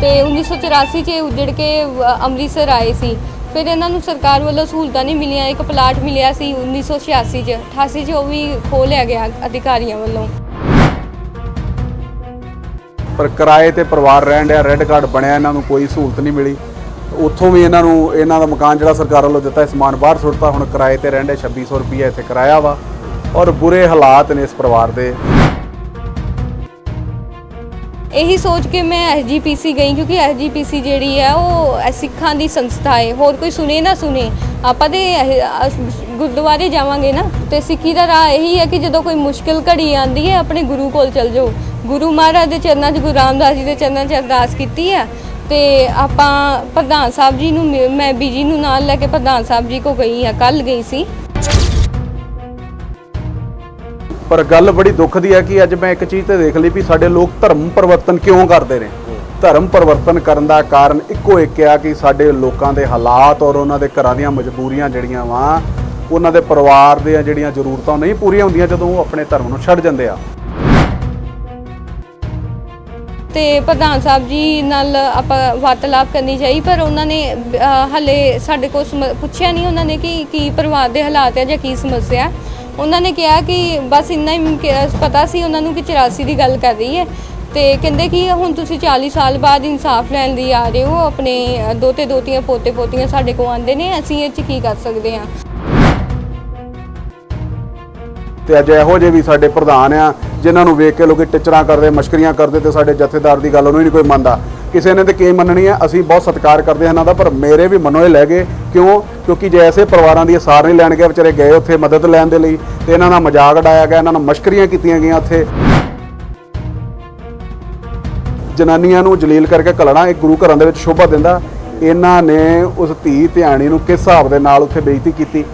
ਤੇ 1984 'ਚ ਇਹ ਉੱਜੜ ਕੇ ਅ, ਅੰਮ੍ਰਿਤਸਰ ਆਏ ਸੀ। ਫਿਰ ਇਹਨਾਂ ਨੂੰ ਸਰਕਾਰ ਵੱਲੋਂ ਸਹੂਲਤਾਂ ਨਹੀਂ ਮਿਲੀਆਂ ਇੱਕ ਪਲਾਟ ਮਿਲਿਆ ਸੀ 1986 'ਚ। 88 'ਚ ਉਹ ਵੀ ਖੋਹ ਲਿਆ ਗਿਆ ਅਧਿਕਾਰੀਆਂ ਵੱਲੋਂ। ਪਰ ਕਿਰਾਏ ਤੇ ਪਰਿਵਾਰ ਰਹਿਣ ਡਿਆ ਰੈੱਡ ਕਾਰਡ ਬਣਿਆ ਇਹਨਾਂ ਨੂੰ ਕੋਈ ਸਹੂਲਤ ਨਹੀਂ ਮਿਲੀ। ਉੱਥੋਂ ਵੀ ਇਹਨਾਂ ਨੂੰ ਇਹਨਾਂ ਦਾ ਮਕਾਨ ਜਿਹੜਾ ਸਰਕਾਰ ਵੱਲੋਂ ਦਿੱਤਾ ਇਹ ਸਮਾਨ ਬਾਹਰ ਸੁੱਟਤਾ ਹੁਣ ਕਿਰਾਏ ਤੇ ਰਹਿਣ ਰਹਿੰਦੇ 2600 ਰੁਪਈਆ ਇੱਥੇ ਕਿਰਾਇਆ ਵਾ। ਔਰ ਬੁਰੇ ਹਾਲਾਤ ਨੇ ਇਸ ਪਰਿਵਾਰ ਦੇ। ਇਹੀ ਸੋਚ ਕੇ ਮੈਂ ਐਸਜੀਪੀਸੀ ਗਈ ਕਿਉਂਕਿ ਐਸਜੀਪੀਸੀ ਜਿਹੜੀ ਹੈ ਉਹ ਸਿੱਖਾਂ ਦੀ ਸੰਸਥਾ ਹੈ। ਹੋਰ ਕੋਈ ਸੁਣੇ ਨਾ ਸੁਣੇ। ਆਪਾਂ ਤੇ ਗੁਰਦੁਆਰੇ ਜਾਵਾਂਗੇ ਨਾ, ਤੇ ਸਿੱਖੀ ਦਾ ਰਾਹ ਇਹੀ ਹੈ ਕਿ ਜਦੋਂ ਕੋਈ ਮੁਸ਼ਕਿਲ ਘੜੀ ਆਂਦੀ ਹੈ, ਆਪਣੇ ਗੁਰੂ ਕੋਲ ਚਲ ਜਾਓ। ਗੁਰੂ ਮਹਾਰਾਜ ਦੇ ਚਰਨਾਂ 'ਚ, ਗੁਰੂ ਰਾਮਦਾਸ ਜੀ ਦੇ ਚਰਨਾਂ 'ਚ ਅਰਦਾਸ ਕੀਤੀ ਹੈ। ਤੇ ਆਪਾਂ ਪ੍ਰਧਾਨ ਸਾਹਿਬ ਜੀ ਨੂੰ, ਮਿ- ਮੈਂ ਬੀਜੀ ਨੂੰ ਨਾਲ ਲੈ ਕੇ ਪ੍ਰਧਾਨ ਸਾਹਿਬ ਜੀ ਕੋ ਗਈ ਹਾਂ ਕੱਲ ਗਈ ਸੀ। ਪਰ ਗੱਲ ਬੜੀ ਦੁੱਖ ਦੀ ਹੈ ਕਿ ਅੱਜ ਮੈਂ ਇੱਕ ਚੀਜ਼ ਤੇ ਦੇਖ ਲਈ ਵੀ ਸਾਡੇ ਲੋਕ ਧਰਮ ਪਰਿਵਰਤਨ ਕਿਉਂ ਕਰਦੇ ਨੇ ਧਰਮ ਪਰਿਵਰਤਨ ਕਰਨ ਦਾ ਕਾਰਨ ਇੱਕੋ ਇੱਕ ਆ ਕਿ ਸਾਡੇ ਲੋਕਾਂ ਦੇ ਹਾਲਾਤ ਔਰ ਉਹਨਾਂ ਦੇ ਘਰਾਂ ਦੀਆਂ ਮਜਬੂਰੀਆਂ ਜਿਹੜੀਆਂ ਵਾ ਉਹਨਾਂ ਦੇ ਪਰਿਵਾਰ ਦੀਆਂ ਜਿਹੜੀਆਂ ਜ਼ਰੂਰਤਾਂ ਨਹੀਂ ਪੂਰੀਆਂ ਹੁੰਦੀਆਂ ਜਦੋਂ ਉਹ ਆਪਣੇ ਧਰਮ ਨੂੰ ਛੱਡ ਜਾਂਦੇ ਆ ਤੇ ਪ੍ਰਧਾਨ ਸਾਹਿਬ ਜੀ ਨਾਲ ਆਪਾਂ ਵਾਰਤਾਲਾਪ ਕਰਨੀ ਚਾਹੀ ਪਰ ਉਹਨਾਂ ਨੇ ਅਹ, ਹਲੇ ਸਾਡੇ ਕੋਲ ਪੁੱਛਿਆ ਨਹੀਂ ਉਹਨਾਂ ਨੇ ਕਿ ਕੀ ਪਰਿਵਾਰ ਦੇ ਹਾਲਾਤ ਹੈ ਜਾਂ ਕੀ ਸਮੱਸਿਆ ਹੈ। ਉਹਨਾਂ ਨੇ ਕਿਹਾ ਕਿ ਬਸ ਇੰਨਾ ਹੀ ਕਿ- ਪਤਾ ਸੀ ਉਹਨਾਂ ਨੂੰ ਕਿ 84 ਦੀ ਗੱਲ ਕਰ ਰਹੀ ਹੈ ਤੇ ਕਹਿੰਦੇ ਕਿ ਹੁਣ ਤੁਸੀਂ 40 ਸਾਲ ਬਾਅਦ ਇਨਸਾਫ ਲੈਣ ਲਈ ਆ ਰਹੇ ਹੋ ਆਪਣੇ ਅ, ਦੋਤੇ ਦੋਤੀਆਂ ਪੋਤੇ ਪੋਤੀਆਂ ਸਾਡੇ ਕੋਲ ਆਉਂਦੇ ਨੇ ਅਸੀਂ ਇਹ 'ਚ ਕੀ ਕਰ ਸਕਦੇ ਹਾਂ? ਤੇ ਅੱਜ ਇਹੋ ਜਿਹੇ ਵੀ ਸਾਡੇ ਪ੍ਰਧਾਨ ਆ ਜਿਨ੍ਹਾਂ ਨੂੰ ਵੇਖ ਕੇ ਲੋਕੀ ਟਿਚਰਾਂ ਕਰਦੇ ਮਸ਼ਕਰੀਆਂ ਕਰਦੇ ਤੇ ਸਾਡੇ ਜਥੇਦਾਰ ਦੀ ਗੱਲ ਉਹਨੂੰ ਹੀ ਨਹੀਂ ਕੋਈ ਮੰਨਦਾ। ਕਿਸੇ ਨੇ ਤੇ ਕੀ ਮੰਨਣੀ ਹੈ ਅਸੀਂ ਬਹੁਤ ਸਤਿਕਾਰ ਕਰਦੇ ਹਾਂ ਇਹਨਾਂ ਦਾ, ਪਰ ਮੇਰੇ ਵੀ ਮਨੋਂ ਇਹ ਲੈ ਗਏ। ਕਿਉਂ? ਕਿਉਂਕਿ ਜੇ ਐਸੇ ਪਰਿਵਾਰਾਂ ਦੀ ਸਾਰ ਨਹੀਂ ਲੈਣ ਗਏ ਵਿਚਾਰੇ ਗਏ ਉੱਥੇ ਮਦਦ ਲੈਣ ਦੇ ਲਈ, ਤੇ ਇਹਨਾਂ ਦਾ ਮਜ਼ਾਕ ਉਡਾਇਆ ਗਿਆ, ਇਹਨਾਂ ਨਾਲ ਮਸ਼ਕਰੀਆਂ ਕੀਤੀਆਂ ਗਈਆਂ ਉੱਥੇ। ਜਨਾਨੀਆਂ ਨੂੰ ਜਲੀਲ ਕਰਕੇ ਘਲਣਾ ਇੱਕ ਗੁਰੂ ਘਰਾਂ ਦੇ ਵਿੱਚ ਸ਼ੋਭਾ ਦਿੰਦਾ। ਇਹਨਾਂ ਨੇ ਉਸ ਧੀ, ਧਿਆਣੀ ਨੂੰ ਕਿਸ ਹਿਸਾਬ ਦੇ ਨਾਲ ਉੱਥੇ ਬੇਇੱਜ਼ਤੀ ਕੀਤੀ?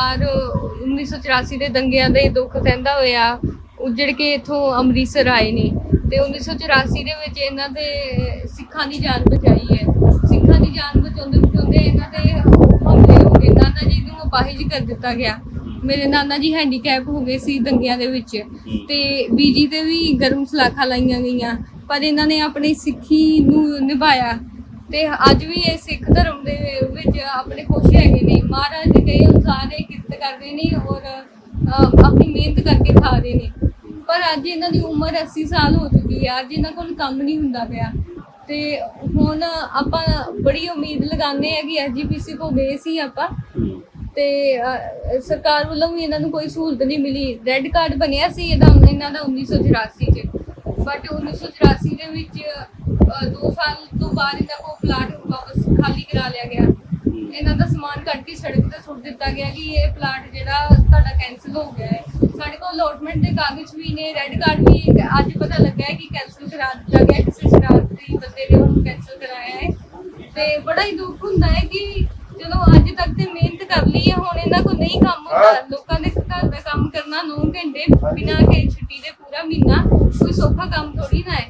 ਪਰਿਵਾਰ 1984 ਦੇ ਦੰਗਿਆਂ ਦੇ ਦੁੱਖ ਸਹਿੰਦਾ ਹੋਇਆ, ਉੱਜੜ ਕੇ ਇਥੋਂ ਅੰਮ੍ਰਿਤਸਰ ਆਏ ਨੇ। ਤੇ 1984 ਦੇ ਵਿੱਚ ਇਹਨਾਂ ਦੇ ਸਿੱਖਾਂ ਦੀ ਜਾਨ ਬਚਾਈ ਹੈ। ਸਿੱਖਾਂ ਦੀ ਜਾਨ ਬਚਾਉਂਦੇ ਬਚਾਉਂਦੇ ਇਹਨਾਂ ਦੇ ਹਮਲੇ ਹੋ ਗਏ। ਨਾਨਾ ਜੀ ਨੂੰ ਅਪਾਹਿਜ ਕਰ ਦਿੱਤਾ ਗਿਆ। ਮੇਰੇ ਨਾਨਾ ਜੀ ਹੈਂਡੀਕੈਪ ਹੋ ਗਏ ਸੀ ਦੰਗਿਆਂ ਦੇ ਵਿੱਚ। ਤੇ ਬੀਜੀ ਤੇ ਵੀ ਗਰਮ ਸਲਾਖਾਂ ਲਾਈਆਂ ਗਈਆਂ। ਪਰ ਇਹਨਾਂ ਨੇ ਆਪਣੀ ਸਿੱਖੀ ਨੂੰ ਨਿਭਾਇਆ। ਤੇ ਅੱਜ ਵੀ ਇਹ ਸਿੱਖ ਧਰਮ ਦੇ ਵਿੱਚ ਆਪਣੇ ਖੁਸ਼ ਹੈਗੇ ਨੇ। ਮਹਾਰਾਜ ਦੇ ਕਹੇ ਅਨੁਸਾਰ ਇਹ ਕਿਰਤ ਕਰਦੇ ਨੇ ਔਰ ਆਪਣੀ ਮਿਹਨਤ ਕਰਕੇ ਖਾ ਰਹੇ ਨੇ। ਪਰ ਅੱਜ ਇਹਨਾਂ ਦੀ ਉਮਰ 80 ਸਾਲ ਹੋ ਚੁੱਕੀ ਹੈ। ਅੱਜ ਇਹਨਾਂ ਕੋਲ ਕੰਮ ਨਹੀਂ ਹੁੰਦਾ ਪਿਆ। ਤੇ ਹੁਣ ਆਪਾਂ ਬੜੀ ਉਮੀਦ ਲਗਾਉਂਦੇ ਆ ਕਿ ਐਸਜੀਪੀਸੀ ਕੋ ਗਏ ਸੀ ਆਪਾਂ। ਤੇ ਸਰਕਾਰ ਵੱਲੋਂ ਵੀ ਇਹਨਾਂ ਨੂੰ ਕੋਈ ਸਹੂਲਤ ਨਹੀਂ ਮਿਲੀ। ਰੈੱਡ ਕਾਰਡ ਬਣਿਆ ਸੀ ਇਹਦਾ, ਇਹਨਾਂ ਦਾ 1984 ਚ। ਬਟ 1984 ਦੇ ਵਿੱਚ 2 ਸਾਲ ਤੋਂ ਬਾਅਦ ਇਹਨਾਂ ਕੋਲ ਪਲਾਟ ਵਾਪਸ ਖਾਲੀ ਕਰਾ ਲਿਆ ਗਿਆ। ਇਹਨਾਂ ਦਾ ਸਮਾਨ ਕੱਢ ਕੇ ਸੜਕ ਤੇ ਸੁੱਟ ਦਿੱਤਾ ਗਿਆ ਕਿ ਇਹ ਪਲਾਟ ਜਿਹੜਾ ਤੁਹਾਡਾ ਕੈਨਸਲ ਹੋ ਗਿਆ ਹੈ। ਸਾਡੇ ਕੋਲ ਅਲੋਟਮੈਂਟ ਦੇ ਕਾਗਜ਼ ਵੀ ਨੇ ਰੈੱਡ ਕਾਰਡ ਵੀ ਅੱਜ ਪਤਾ ਲੱਗਾ ਹੈ ਕਿ ਕੈਨਸਲ ਕਰਾ ਦਿੱਤਾ ਗਿਆ ਕਿਸੇ ਸ਼ਰਾਰਤੀ ਬੰਦੇ ਨੇ ਉਹਨੂੰ ਕੈਨਸਲ ਕਰਾਇਆ ਹੈ। ਤੇ ਬੜਾ ਹੀ ਦੁੱਖ ਹੁੰਦਾ ਹੈ ਕਿ ਚਲੋ ਅੱਜ ਤੱਕ ਤੇ ਮਿਹਨਤ ਕਰ ਲਈ ਹੈ ਹੁਣ ਇਹਨਾਂ ਕੋਲ ਨਹੀਂ ਕੰਮ ਹੁੰਦਾ। ਲੋਕਾਂ ਦੇ ਘਰ ਦਾ ਕੰਮ ਕਰਨਾ 9 ਘੰਟੇ ਬਿਨਾਂ ਕਿ ਛੁੱਟੀ ਦੇ ਪੂਰਾ ਮਹੀਨਾ ਕੋਈ ਸੌਖਾ ਕੰਮ ਥੋੜੀ ਨਾ ਹੈ।